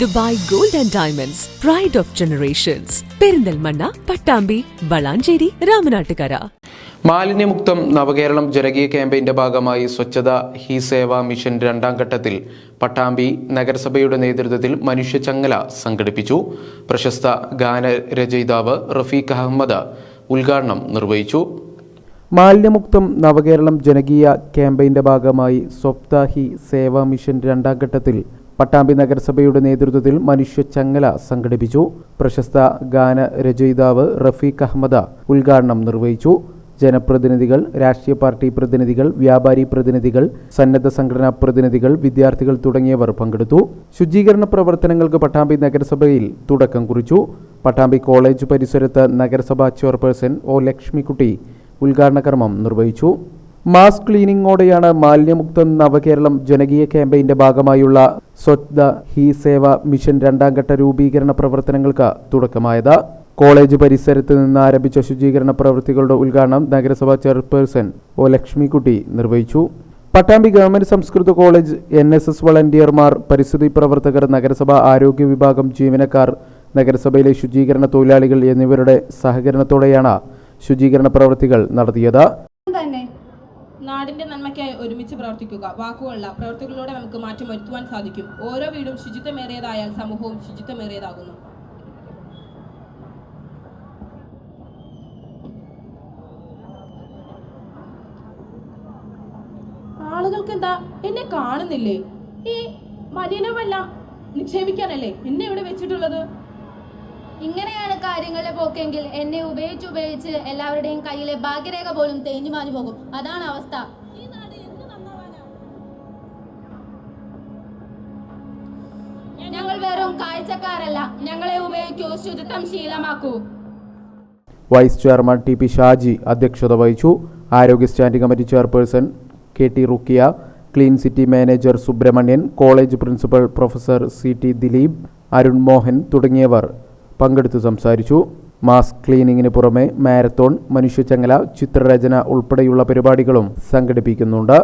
Dubai gold and diamonds pride of generations Perinthalmanna Pattambi Valanchery Ramanattukara. മാലിന്യമുക്തം നവകേരളം ജനകീയ ക്യാമ്പയിന്റെ ഭാഗമായി സ്വച്ഛത ഹി സേവ മിഷൻ രണ്ടാം ഘട്ടത്തിൽ പട്ടാമ്പി നഗരസഭയുടെ നേതൃത്വത്തിൽ മനുഷ്യചങ്ങല സംഘടിപ്പിച്ചു. പ്രശസ്ത ഗാനരചയിതാവ് റഫീഖ് അഹമ്മദ് ഉദ്ഘാടനം നിർവഹിച്ചു. മാലിന്യമുക്തം നവകേരളം ജനകീയ ക്യാമ്പയിന്റെ ഭാഗമായി സ്വപ്ത ഹി സേവ മിഷൻ രണ്ടാം ഘട്ടത്തിൽ പട്ടാമ്പി നഗരസഭയുടെ നേതൃത്വത്തിൽ മനുഷ്യ ചങ്ങല സംഘടിപ്പിച്ചു. പ്രശസ്ത ഗാന രചയിതാവ് റഫീഖ് അഹമ്മദ ഉദ്ഘാടനം നിർവഹിച്ചു. ജനപ്രതിനിധികൾ രാഷ്ട്രീയ പാർട്ടി പ്രതിനിധികൾ വ്യാപാരി പ്രതിനിധികൾ സന്നദ്ധ സംഘടനാ പ്രതിനിധികൾ വിദ്യാർത്ഥികൾ തുടങ്ങിയവർ പങ്കെടുത്തു. ശുചീകരണ പ്രവർത്തനങ്ങൾക്ക് പട്ടാമ്പി നഗരസഭയിൽ തുടക്കം കുറിച്ചു. പട്ടാമ്പി കോളേജ് പരിസരത്ത് നഗരസഭാ ചെയർപേഴ്സൺ ഒ ലക്ഷ്മിക്കുട്ടി ഉദ്ഘാടന കർമ്മം നിർവഹിച്ചു. മാസ് ക്ലീനിങ്ങോടെയാണ് മാലിന്യമുക്ത നവകേരളം ജനകീയ ക്യാമ്പയിന്റെ ഭാഗമായുള്ള സ്വച്ഛത ഹി സേവ മിഷൻ രണ്ടാം ഘട്ട രൂപീകരണ പ്രവർത്തനങ്ങൾക്ക് തുടക്കമായത്. കോളേജ് പരിസരത്ത് നിന്ന് ആരംഭിച്ച ശുചീകരണ പ്രവൃത്തികളുടെ ഉദ്ഘാടനം നഗരസഭാ ചെയർപേഴ്സൺ ഒ ലക്ഷ്മിക്കുട്ടി നിർവഹിച്ചു. പട്ടാമ്പി ഗവൺമെന്റ് സംസ്കൃത കോളേജ് എൻ എസ് എസ് വളണ്ടിയർമാർ പരിസ്ഥിതി പ്രവർത്തകർ നഗരസഭ ആരോഗ്യ വിഭാഗം ജീവനക്കാർ നഗരസഭയിലെ ശുചീകരണ തൊഴിലാളികൾ എന്നിവരുടെ സഹകരണത്തോടെയാണ് ശുചീകരണ പ്രവൃത്തികൾ നടത്തിയത്. നാടിന്റെ നന്മയ്ക്കായി ഒരുമിച്ച് പ്രവർത്തിക്കുക. വാക്കുകളല്ല പ്രവർത്തികളിലൂടെ നമുക്ക് മാറ്റം വരുത്തുവാൻ സാധിക്കും. ഓരോ വീടും ശുചിത്വമേറിയതായാൽ സമൂഹവും ശുചിത്വമേറിയതാകുന്നു. ആളുകൾക്ക് എന്താ എന്നെ കാണുന്നില്ലേ? ഈ മലിനമെല്ലാം നിക്ഷേപിക്കാനല്ലേ? എന്നെ ഇവിടെ വെച്ചിട്ടുള്ളത്? ഇങ്ങനെയാണ് കാര്യങ്ങളുടെ പോക്കെങ്കിൽ എന്നെ ഉപയോഗിച്ച് ഉപയോഗിച്ച് എല്ലാവരുടെയും കയ്യിലെ ഭാഗ്യരേഖ പോലും തേഞ്ഞു മാഞ്ഞു പോകും. അതാണ് അവസ്ഥ. ഞങ്ങൾ വെറും കാഴ്ചക്കാരല്ല. ഞങ്ങളെ ഉപയോഗിക്കൂ ശുചിത്വം ശീലമാക്കൂ. Vice chairman T P Shaji അധ്യക്ഷത വഹിച്ചു. ആരോഗ്യ standing committee chairperson K T Rukkiya clean city manager Subramanian college principal professor C T Dileep Arun Mohan തുടങ്ങിയവർ. പങ്കെടുത്തു സംസാരിച്ചു. മാസ് ക്ലീനിങ്ങിന് പുറമെ മാരത്തോൺ മനുഷ്യചങ്ങല ചിത്രരചന ഉൾപ്പെടെയുള്ള പരിപാടികളും സംഘടിപ്പിക്കുന്നുണ്ട്.